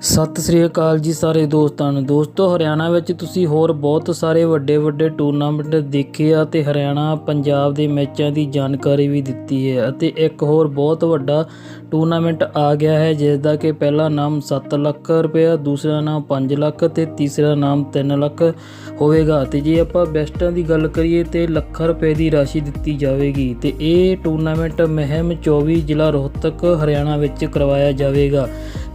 ਸਤਿ ਸ੍ਰੀ ਅਕਾਲ ਜੀ ਸਾਰੇ ਦੋਸਤਾਂ ਨੂੰ। ਦੋਸਤੋ, ਹਰਿਆਣਾ ਵਿੱਚ ਤੁਸੀਂ ਹੋਰ ਬਹੁਤ ਸਾਰੇ ਵੱਡੇ ਵੱਡੇ ਟੂਰਨਾਮੈਂਟ ਦੇਖੇ ਆ ਤੇ ਹਰਿਆਣਾ ਪੰਜਾਬ ਦੇ ਮੈਚਾਂ ਦੀ ਜਾਣਕਾਰੀ ਵੀ ਦਿੱਤੀ ਹੈ ਅਤੇ ਇੱਕ ਹੋਰ ਬਹੁਤ ਵੱਡਾ ਟੂਰਨਾਮੈਂਟ ਆ ਗਿਆ ਹੈ ਜਿਸ ਦਾ ਕਿ ਪਹਿਲਾ ਨਾਮ 7 ਲੱਖ ਰੁਪਇਆ, ਦੂਸਰਾ ਨਾਮ 5 ਲੱਖ ਤੇ ਤੀਸਰਾ ਨਾਮ 3 ਲੱਖ ਹੋਵੇਗਾ। ਤੇ ਜੇ ਆਪਾਂ ਬੈਸਟਾਂ ਦੀ ਗੱਲ ਕਰੀਏ ਤੇ ਲੱਖਾਂ ਰੁਪਏ ਦੀ ਰਾਸ਼ੀ ਦਿੱਤੀ ਜਾਵੇਗੀ ਤੇ ਇਹ ਟੂਰਨਾਮੈਂਟ ਮਹਿਮ 24 ਜ਼ਿਲ੍ਹਾ ਰੋਹਤਕ, ਹਰਿਆਣਾ ਵਿੱਚ ਕਰਵਾਇਆ ਜਾਵੇਗਾ।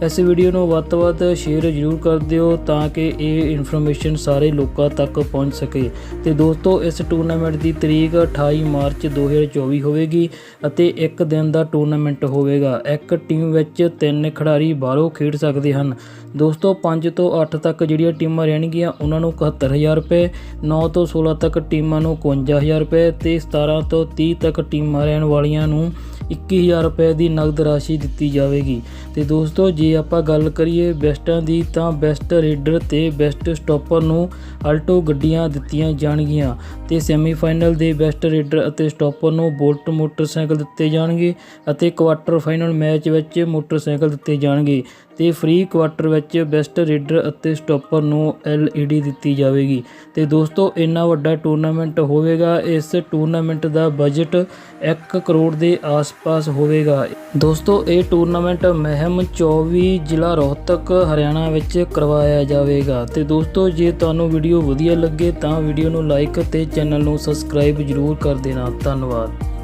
ਇਸ ਵੀਡੀਓ ਨੂੰ ਵੱਧ ਤੋਂ ਵੱਧ ਸ਼ੇਅਰ ਜ਼ਰੂਰ ਕਰ ਦਿਓ ਤਾਂ ਕਿ ਇਹ ਇਨਫੋਰਮੇਸ਼ਨ ਸਾਰੇ ਲੋਕਾਂ ਤੱਕ ਪਹੁੰਚ ਸਕੇ। ਤੇ ਦੋਸਤੋ, ਇਸ ਟੂਰਨਾਮੈਂਟ ਦੀ ਤਰੀਕ 28 ਮਾਰਚ 2024 ਹੋਵੇਗੀ ਅਤੇ ਇੱਕ ਦਿਨ ਦਾ ਟੂਰਨਾਮੈਂਟ ਹੋਵੇਗਾ। ਇੱਕ ਟੀਮ ਵਿੱਚ ਤਿੰਨ ਖਿਡਾਰੀ ਬਾਹਰੋਂ ਖੇਡ ਸਕਦੇ ਹਨ। ਦੋਸਤੋ 5 ਤੋਂ 8 ਤੱਕ ਜਿਹੜੀਆਂ ਟੀਮਾਂ ਰਹਿਣਗੀਆਂ, ਉਹਨਾਂ ਨੂੰ 71000 ਰੁਪਏ 9 ਤੋਂ 16 ਤੱਕ ਟੀਮਾਂ ਨੂੰ 51000 ਰੁਪਏ ਤੇ 17 ਤੋਂ 30 ਤੱਕ ਟੀਮਾਂ ਰਹਿਣ ਵਾਲੀਆਂ ਨੂੰ 21000 ਰੁਪਏ ਦੀ ਨਗਦ ਰਾਸ਼ੀ ਦਿੱਤੀ ਜਾਵੇਗੀ। ਤੇ ਦੋਸਤੋ, ਜੇ ਆਪਾਂ ਗੱਲ ਕਰੀਏ ਬੈਸਟਾਂ ਦੀ, ਤਾਂ ਬੈਸਟ ਰੇਡਰ ਤੇ ਬੈਸਟ ਸਟਾਪਰ ਨੂੰ ਆਲਟੋ ਗੱਡੀਆਂ ਦਿੱਤੀਆਂ ਜਾਣਗੀਆਂ। ਤੇ ਸੈਮੀਫਾਈਨਲ ਦੇ ਬੈਸਟ ਰੇਡਰ ਅਤੇ ਸਟਾਪਰ ਨੂੰ ਬੋਲਟ ਮੋਟਰਸਾਈਕਲ ਦਿੱਤੇ ਜਾਣਗੇ ਅਤੇ ਕੁਆਟਰ ਫਾਈਨਲ ਮੈਚ ਵਿੱਚ ਮੋਟਰਸਾਈਕਲ ਦਿੱਤੇ ਜਾਣਗੇ। ਤੇ ਫ੍ਰੀ ਕੁਆਟਰ ਵਿੱਚ ਬੈਸਟ ਰੇਡਰ ਅਤੇ ਸਟਾਪਰ ਨੂੰ LED ਦਿੱਤੀ ਜਾਵੇਗੀ। ਤੇ ਦੋਸਤੋ, ਇੰਨਾ ਵੱਡਾ ਟੂਰਨਾਮੈਂਟ ਹੋਵੇਗਾ। ਇਸ ਟੂਰਨਾਮੈਂਟ ਦਾ ਬਜਟ 1 ਕਰੋੜ ਦੇ ਆਸ ਆਸ-ਪਾਸ ਹੋਵੇਗਾ। ਦੋਸਤੋ, ਇਹ ਟੂਰਨਾਮੈਂਟ ਮਹਿਮ 24 ਜ਼ਿਲ੍ਹਾ ਰੋਹਤਕ, ਹਰਿਆਣਾ ਵਿੱਚ ਕਰਵਾਇਆ ਜਾਵੇਗਾ। ਤੇ ਦੋਸਤੋ, ਜੇ ਤੁਹਾਨੂੰ ਵੀਡੀਓ ਵਧੀਆ ਲੱਗੇ ਤਾਂ ਵੀਡੀਓ ਨੂੰ ਲਾਈਕ ਤੇ ਚੈਨਲ ਨੂੰ ਸਬਸਕ੍ਰਾਈਬ ਜ਼ਰੂਰ ਕਰ ਦੇਣਾ। ਧੰਨਵਾਦ।